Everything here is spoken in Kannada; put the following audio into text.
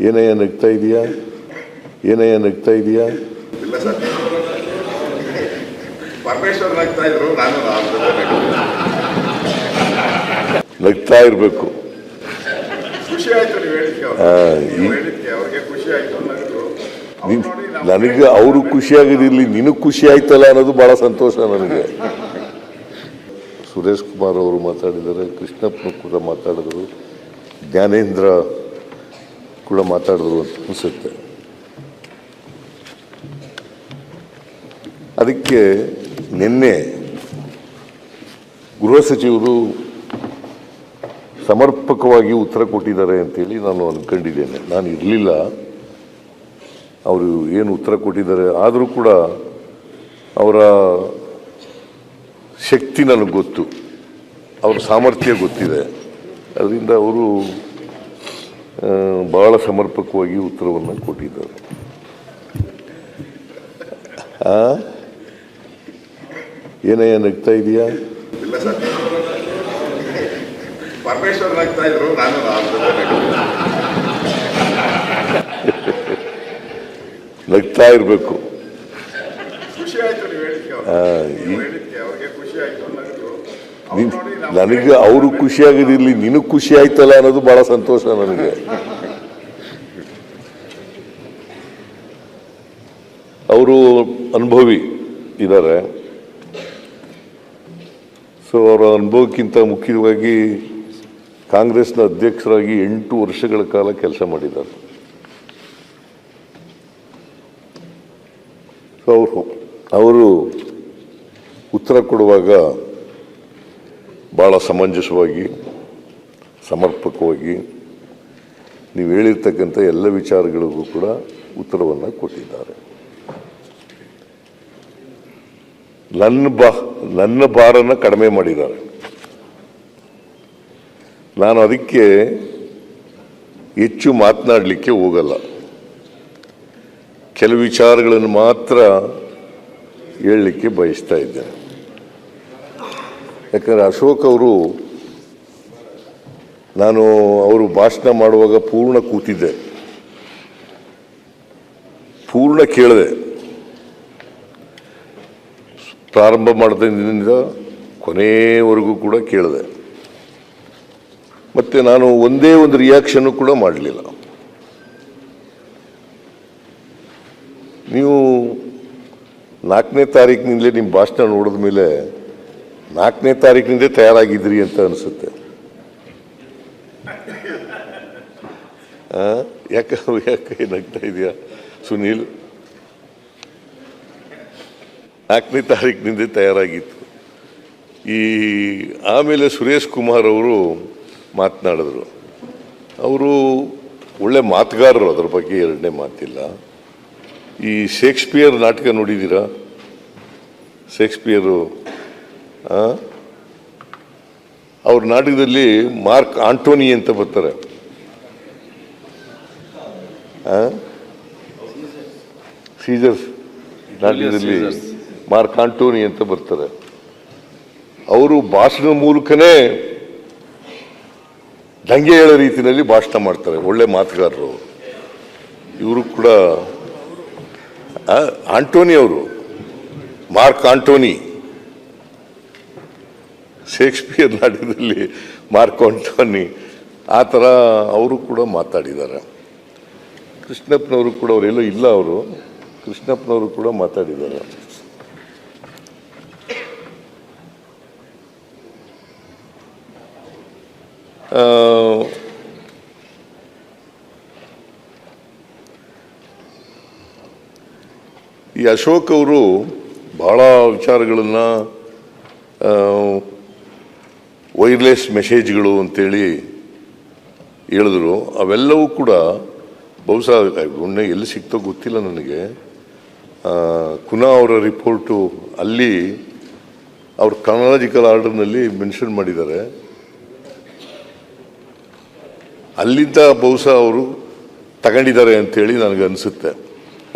ಏನಯ್ಯ ನಗ್ತಾ ಇದೆಯಾ? ಏನಯ್ಯ ನಗ್ತಾ ಇದೆಯಾ? ಇಲ್ಲ ಸರ್. ಪರಮೇಶ್ವರ್ ಆಗ್ತಾ ಇದ್ರು ನಾನು ಅವ್ರ ನಗ್ತಾ ಇರಬೇಕು. ಖುಷಿ ಆಯ್ತು ನೀವು ಹೇಳಿದ್ಕೆ ಅವ್ರಿಗೆ. ಆಯ್ತು ನನಗೆ ಅವರು ಖುಷಿಯಾಗಿರಲಿ ನಿನಗೆ ಖುಷಿ ಆಯ್ತಲ್ಲ ಅನ್ನೋದು ಬಹಳ ಸಂತೋಷ ನನಗೆ. ಸುರೇಶ್ ಕುಮಾರ್ ಅವರು ಮಾತಾಡಿದ್ದಾರೆ ಕೃಷ್ಣಪ್ಪ ಕೂಡ ಮಾತಾಡಿದ್ರು ಜ್ಞಾನೇಂದ್ರ ಕೂಡ ಮಾತಾಡಿದ್ರು ಅಂತ ಅನಿಸುತ್ತೆ. ಅದಕ್ಕೆ ನಿನ್ನೆ ಗೃಹ ಸಚಿವರು ಸಮರ್ಪಕವಾಗಿ ಉತ್ತರ ಕೊಟ್ಟಿದ್ದಾರೆ ಅಂತೇಳಿ ನಾನು ಅಂದ್ಕೊಂಡಿದ್ದೇನೆ ನಾನು ಇರಲಿಲ್ಲ. ಅವರು ಏನು ಉತ್ತರ ಕೊಟ್ಟಿದ್ದಾರೆ, ಆದರೂ ಕೂಡ ಅವರ ಶಕ್ತಿ ನನಗೆ ಗೊತ್ತು. ಅವರ ಸಾಮರ್ಥ್ಯ ಗೊತ್ತಿದೆ. ಅದರಿಂದ ಅವರು ಬಹಳ ಸಮರ್ಪಕವಾಗಿ ಉತ್ತರವನ್ನು ಕೊಟ್ಟಿದ್ದಾರೆ? ಏನಯ್ಯ ನಗ್ತಾ ಇದೆಯಾ. ನಗ್ತಾ ಇರಬೇಕು. ನನಗೆ ಅವರು ಖುಷಿ ಆಗಿರಲಿ ನಿನಗೆ ಖುಷಿ ಆಯ್ತಲ್ಲ ಅನ್ನೋದು ಬಹಳ ಸಂತೋಷ ನನಗೆ. ಅವರು ಅನುಭವಿ ಇದ್ದಾರೆ ಸೊ ಅವರ ಅನುಭವಕ್ಕಿಂತ ಮುಖ್ಯವಾಗಿ ಕಾಂಗ್ರೆಸ್ನ ಅಧ್ಯಕ್ಷರಾಗಿ ಎಂಟು ವರ್ಷಗಳ ಕಾಲ ಕೆಲಸ ಮಾಡಿದ್ದಾರೆ. ಅವರು ಅವರು ಉತ್ತರ ಕೊಡುವಾಗ ಭಾಳ ಸಮಂಜಸವಾಗಿ, ಸಮರ್ಪಕವಾಗಿ ನೀವು ಹೇಳಿರ್ತಕ್ಕಂಥ ಎಲ್ಲ ವಿಚಾರಗಳಿಗೂ ಕೂಡ ಉತ್ತರವನ್ನು ಕೊಟ್ಟಿದ್ದಾರೆ. ನನ್ನ ಬಾ, ನನ್ನ ಭಾರನ ಕಡಿಮೆ ಮಾಡಿದ್ದಾರೆ. ನಾನು ಅದಕ್ಕೆ ಹೆಚ್ಚು ಮಾತನಾಡಲಿಕ್ಕೆ ಹೋಗಲ್ಲ. ಕೆಲವು ವಿಚಾರಗಳನ್ನು ಮಾತ್ರ ಹೇಳಲಿಕ್ಕೆ ಬಯಸ್ತಾ ಇದ್ದೇನೆ. ಯಾಕಂದರೆ ಅಶೋಕ್ ಅವರು, ನಾನು ಅವರು ಭಾಷಣ ಮಾಡುವಾಗ ಪೂರ್ಣ ಕೂತಿದ್ದೆ. ಪೂರ್ಣ ಕೇಳಿದೆ. ಪ್ರಾರಂಭ ಮಾಡಿದ ಕೊನೆಯವರೆಗೂ ಕೂಡ ಕೇಳಿದೆ. ಮತ್ತೆ ನಾನು ಒಂದೇ ಒಂದು ರಿಯಾಕ್ಷನ್ನು ಕೂಡ ಮಾಡಲಿಲ್ಲ. ನೀವು ನಾಲ್ಕನೇ ತಾರೀಕಿನಿಂದಲೇ ನಿಮ್ಮ ಭಾಷಣ ನೋಡಿದ ಮೇಲೆ ನಾಲ್ಕನೇ ತಾರೀಕಿನಿಂದ ತಯಾರಾಗಿದ್ರಿ ಅಂತ ಅನಿಸುತ್ತೆ? ಯಾಕೆ ಯಾಕೆ ಏನಾಗ್ತಾ ಇದೆಯಾ, ಸುನೀಲ್ ನಾಲ್ಕನೇ ತಾರೀಕಿನಿಂದ ತಯಾರಾಗಿತ್ತು ಈ, ಆಮೇಲೆ ಸುರೇಶ್ ಕುಮಾರ್ ಅವರು ಮಾತನಾಡಿದ್ರು ಅವರು ಒಳ್ಳೆ ಮಾತುಗಾರರು ಅದ್ರ ಬಗ್ಗೆ ಎರಡನೇ ಮಾತಿಲ್ಲ ಈ ಶೇಕ್ಸ್ಪಿಯರ್ ನಾಟಕ ನೋಡಿದ್ದೀರಾ ಶೇಕ್ಸ್ಪಿಯರು? ಅವ್ರ ನಾಟಕದಲ್ಲಿ ಮಾರ್ಕ್ ಆಂಟೋನಿ ಅಂತ ಬರ್ತಾರೆ. ಆ? ಸೀಸರ್ಸ್ ನಾಟಕದಲ್ಲಿ ಮಾರ್ಕ್ ಆಂಟೋನಿ ಅಂತ ಬರ್ತಾರೆ. ಅವರು ಭಾಷಣದ ಮೂಲಕನೇ ದಂಗೆ ಹೇಳೋ ರೀತಿಯಲ್ಲಿ ಭಾಷಣ ಮಾಡ್ತಾರೆ ಒಳ್ಳೆ ಮಾತುಗಾರರು. ಇವರು ಕೂಡ ಆಂಟೋನಿ ಅವರು ಮಾರ್ಕ್ ಆಂಟೋನಿ. ಶೇಕ್ಸ್ಪಿಯರ್ ನಾಡಿನಲ್ಲಿ ಮಾರ್ಕೊಂಟೋನಿ ಆ ಥರ ಅವರು ಕೂಡ ಮಾತಾಡಿದ್ದಾರೆ. ಕೃಷ್ಣಪ್ಪನವರು ಕೂಡ ಅವರೆಲ್ಲೋ ಇಲ್ಲ ಅವರು, ಕೃಷ್ಣಪ್ಪನವರು ಕೂಡ ಮಾತಾಡಿದ್ದಾರೆ. ಈ ಅಶೋಕ್ ಅವರು ಭಾಳ ವಿಚಾರಗಳನ್ನು ವೈರ್ಲೆಸ್ ಮೆಸೇಜ್ಗಳು ಅಂತೇಳಿ ಹೇಳಿದ್ರು. ಅವೆಲ್ಲವೂ ಕೂಡ ಬಹುಶಃ ಉಣ್ಣೆ ಎಲ್ಲಿ ಸಿಕ್ತೋ ಗೊತ್ತಿಲ್ಲ ನನಗೆ. ಕುನಾ ಅವರ ರಿಪೋರ್ಟು ಅಲ್ಲಿ ಅವ್ರ ಕ್ರನಾಲಜಿಕಲ್ ಆರ್ಡರ್ನಲ್ಲಿ ಮೆನ್ಷನ್ ಮಾಡಿದ್ದಾರೆ. ಅಲ್ಲಿಂದ ಬಹುಶಃ ಅವರು ತಗೊಂಡಿದ್ದಾರೆ ಅಂತೇಳಿ ನನಗೆ ಅನಿಸುತ್ತೆ.